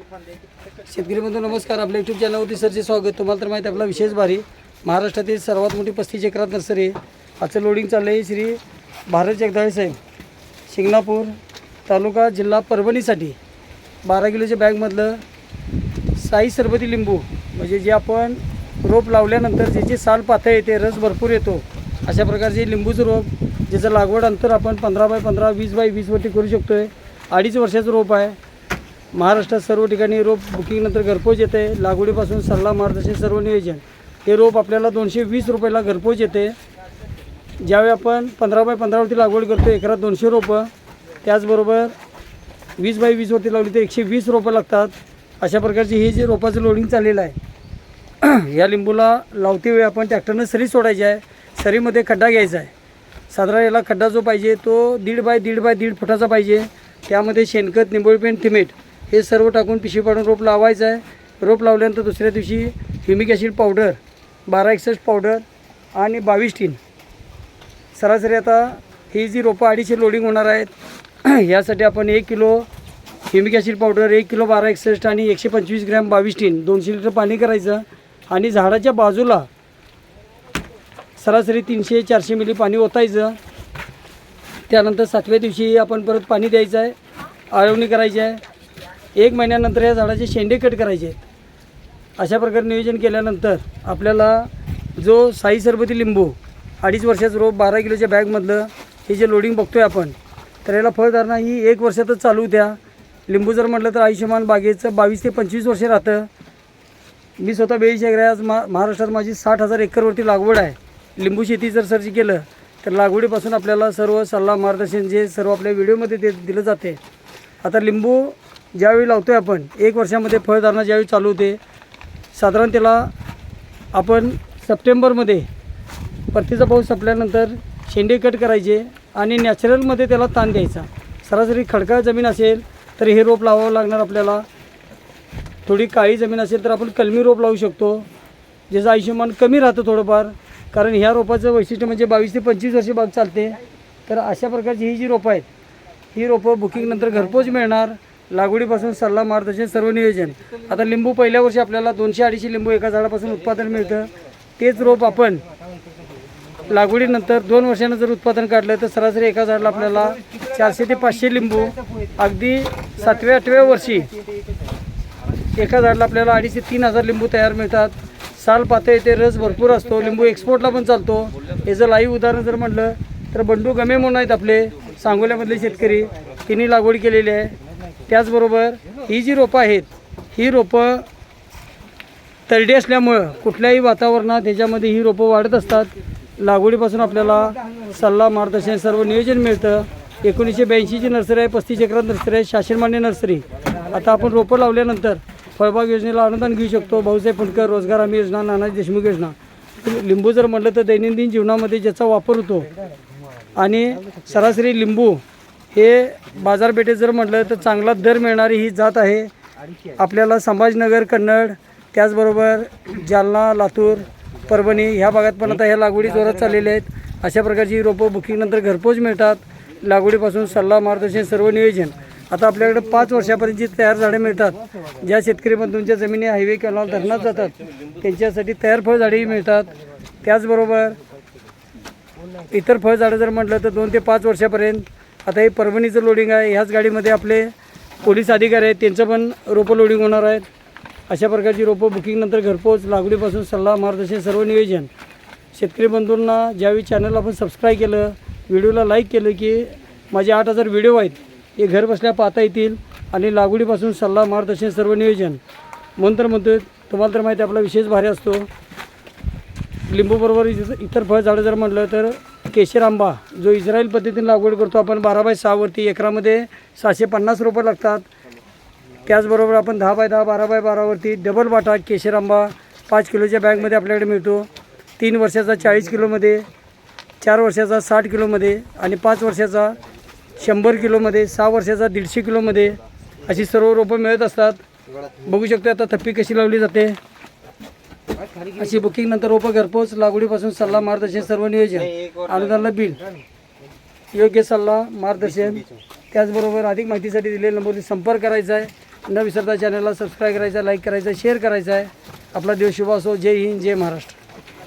शेतकरी बंधू नमस्कार. आपल्या यूट्यूब चॅनलवरती सरचे स्वागत. तुम्हाला तर माहिती आहे आपला विशेष भारी. महाराष्ट्रातील सर्वात मोठी पस्तीस एकरात नर्सरी. आहे. आजचं लोडिंग चाललं आहे श्री भारत जगदाळे साहेब. शिंगणापूर तालुका जिल्हा परभणीसाठी. बारा किलोच्या बॅगमधलं साई सरबती लिंबू. म्हणजे जे आपण रोप लावल्यानंतर ज्याची साल पातळ येते रस भरपूर येतो अशा प्रकारचे लिंबूचं रोप ज्याचं लागवड अंतर आपण पंधरा बाय पंधरा वीस बाय वीसवरती करू शकतो आहे अडीच वर्षाचं रोप आहे. महाराष्ट्रात सर्व ठिकाणी रोप बुकिंगनंतर घरपोच येते. लागवडीपासून सल्ला मार्गदर्शन सर्व नियोजन. हे रोप आपल्याला दोनशे वीस रुपयाला घरपोच येते. ज्यावेळी आपण पंधरा बाय पंधरावरती लागवड करतो एकरात दोनशे रोपं. त्याचबरोबर वीस बाय वीसवरती लावली तर एकशे वीस रोपं लागतात. अशा प्रकारचे हे जे रोपाचं लोडिंग चाललेलं आहे. या लिंबूला लावते वेळी आपण ट्रॅक्टरनं सरी सोडायची आहे. सरीमध्ये खड्डा घ्यायचा आहे. साधारण याला खड्डा जो पाहिजे तो दीड बाय दीड बाय दीड फुटाचा पाहिजे. त्यामध्ये शेणखत निंबोळी पेंट थिमेट हे सर्व टाकून पिशवी पाडून रोप लावायचं आहे. रोप लावल्यानंतर दुसऱ्या दिवशी ह्युमिक ॲसिड पावडर बारा एकसष्ट पावडर आणि बावीस टीन सरासरी आता ही जी रोपं अडीचशे लोडिंग होणार आहेत यासाठी आपण एक किलो ह्युमिक ॲसिड पावडर एक किलो बारा एकसष्ट आणि एकशे पंचवीस ग्रॅम बावीस टीन दोनशे लिटर पाणी करायचं आणि झाडाच्या बाजूला सरासरी तीनशे चारशे मिली पाणी ओतायचं. त्यानंतर सातव्या दिवशी आपण परत पाणी द्यायचं आहे. आळवणी करायची आहे. एक महिन्यानंतर या झाडाचे शेंडे कट करायचे आहेत. अशा प्रकारे नियोजन केल्यानंतर आपल्याला जो साई सरबती लिंबू अडीच वर्षाचं रोप बारा किलोच्या बॅगमधलं हे जे लोडिंग बघतो आहे आपण तर याला फळधारणा ही एक वर्षातच चालू द्या. लिंबू जर म्हटलं तर आयुष्यमान बागेचं बावीस ते पंचवीस वर्षे राहतं. मी स्वतः बेळी शेगरा आज मा महाराष्ट्रात माझी साठ हजार एकरवरती लागवड आहे. लिंबू शेती जर सर्च केलं तर लागवडीपासून आपल्याला सर्व सल्ला मार्गदर्शन जे सर्व आपल्या व्हिडिओमध्ये दे दिलं जाते. आता लिंबू ज्यावेळी लावतो आहे आपण एक वर्षामध्ये फळधारणा ज्यावेळी चालू होते साधारण त्याला आपण सप्टेंबरमध्ये परतीचा पाऊस संपल्यानंतर शेंडे कट करायचे आणि नॅचरलमध्ये त्याला ताण द्यायचा. सरासरी खडकाळ जमीन असेल तर हे रोप लावावं लागणार आपल्याला. थोडी काळी जमीन असेल तर आपण कलमी रोप लावू शकतो. ज्याचं आयुष्यमान कमी राहतं थोडंफार कारण ह्या रोपाचं वैशिष्ट्य म्हणजे बावीस ते पंचवीस वर्षे बाग चालते. तर अशा प्रकारची ही जी रोपं आहेत ही रोपं बुकिंगनंतर घरपोच मिळणार. लागवडीपासून सल्ला मार्गदर्शन सर्व नियोजन. आता लिंबू पहिल्या वर्षी आपल्याला दोनशे अडीचशे लिंबू एका झाडापासून उत्पादन मिळतं. तेच रोप आपण लागवडीनंतर दोन वर्षानं जर उत्पादन काढलं तर सरासरी एका झाडाला आपल्याला चारशे ते पाचशे लिंबू अगदी सातव्या आठव्या वर्षी एका झाडाला आपल्याला अडीच ते तीन हजार लिंबू तयार मिळतात. साल पातळ येते रस भरपूर असतो. लिंबू एक्सपोर्टला पण चालतो. याचं लाईव्ह उदाहरण जर म्हटलं तर बंडू गमे म्हणून आहेत आपले सांगोल्यामधले शेतकरी. तिन्ही लागवड केलेली आहे. त्याचबरोबर ही जी रोपं आहेत ही रोपं तरडी असल्यामुळं कुठल्याही वातावरणात ह्याच्यामध्ये ही रोपं वाढत असतात. लागवडीपासून आपल्याला सल्ला मार्गदर्शन सर्व नियोजन मिळतं. एकोणीसशे ब्याऐंशीची नर्सरी आहे पस्तीस एकरात नर्सरी आहे शासनमान्य नर्सरी. आता आपण रोपं लावल्यानंतर फळबाग योजनेला अनुदान घेऊ शकतो. भाऊसाहेब फुंडकर रोजगार हमी योजना नानाजी देशमुख योजना. लिंबू जर म्हटलं तर दैनंदिन जीवनामध्ये ज्याचा वापर होतो आणि सरासरी लिंबू हे बाजारपेठेत जर म्हटलं तर चांगला दर मिळणारी ही जात आहे. आपल्याला संभाजीनगर कन्नड त्याचबरोबर जालना लातूर परभणी ह्या भागात पण आता ह्या लागवडी जोरात चाललेल्या आहेत. अशा प्रकारची रोपं बुकिंगनंतर घरपोच मिळतात. लागवडीपासून सल्ला मार्गदर्शन सर्व नियोजन. आता आपल्याकडे पाच वर्षापर्यंतची तयार झाडे मिळतात. ज्या शेतकरी बंधूंच्या जमिनी हायवे किंवा धरणात जातात. त्यांच्यासाठी तयार फळझाडेही मिळतात. त्याचबरोबर इतर फळझाडं जर म्हटलं तर दोन ते पाच वर्षापर्यंत आता हे परभणीचं लोडिंग आहे. ह्याच गाडीमध्ये आपले पोलीस अधिकारी आहेत. त्यांचं पण रोपं लोडिंग होणार आहेत. अशा प्रकारची रोपं बुकिंगनंतर घरपोच लागवडीपासून सल्ला मार्गदर्शन सर्व नियोजन. शेतकरी बंधूंना ज्यावेळी चॅनल आपण सबस्क्राईब केलं व्हिडिओला लाईक केलं की माझे आठ हजार व्हिडिओ आहेत. हे घर बसल्या पाहता येतील आणि लागवडीपासून सल्ला मार्गदर्शन सर्व नियोजन. म्हणून तर म्हणतो तुम्हाला तर माहिती आपला विशेष भारी असतो. लिंबूबरोबर इतर इतर फळझाडं जर म्हटलं तर केशर आंबा जो इस्रायल पद्धतीने लागवड करतो आपण बारा बाय सहावरती एकरामध्ये सहाशे पन्नास रुपये लागतात. त्याचबरोबर आपण दहा बाय दहा बारा बाय बारावरती डबल बाटा केशर आंबा पाच किलोच्या बॅगमध्ये आपल्याकडे मिळतो. तीन वर्षाचा चाळीस किलोमध्ये चार वर्षाचा साठ किलोमध्ये आणि पाच वर्षाचा शंभर किलोमध्ये सहा वर्षाचा दीडशे किलोमध्ये अशी सर्व रोपं मिळत असतात. बघू शकतो आता थप्पी कशी लावली जाते. अशी बुकिंग नंतर रोपं घरपोच लागवडीपासून सल्ला मार्गदर्शन सर्व नियोजन. अनुदानला बिल. योग्य सल्ला मार्गदर्शन. त्याचबरोबर अधिक माहितीसाठी दिलेल्या नंबरवर संपर्क करायचा आहे. न विसरता चॅनलला सबस्क्राईब करायचं लाईक करायचं शेअर करायचं आहे. आपला दिवस शुभ असो. जय हिंद जय महाराष्ट्र.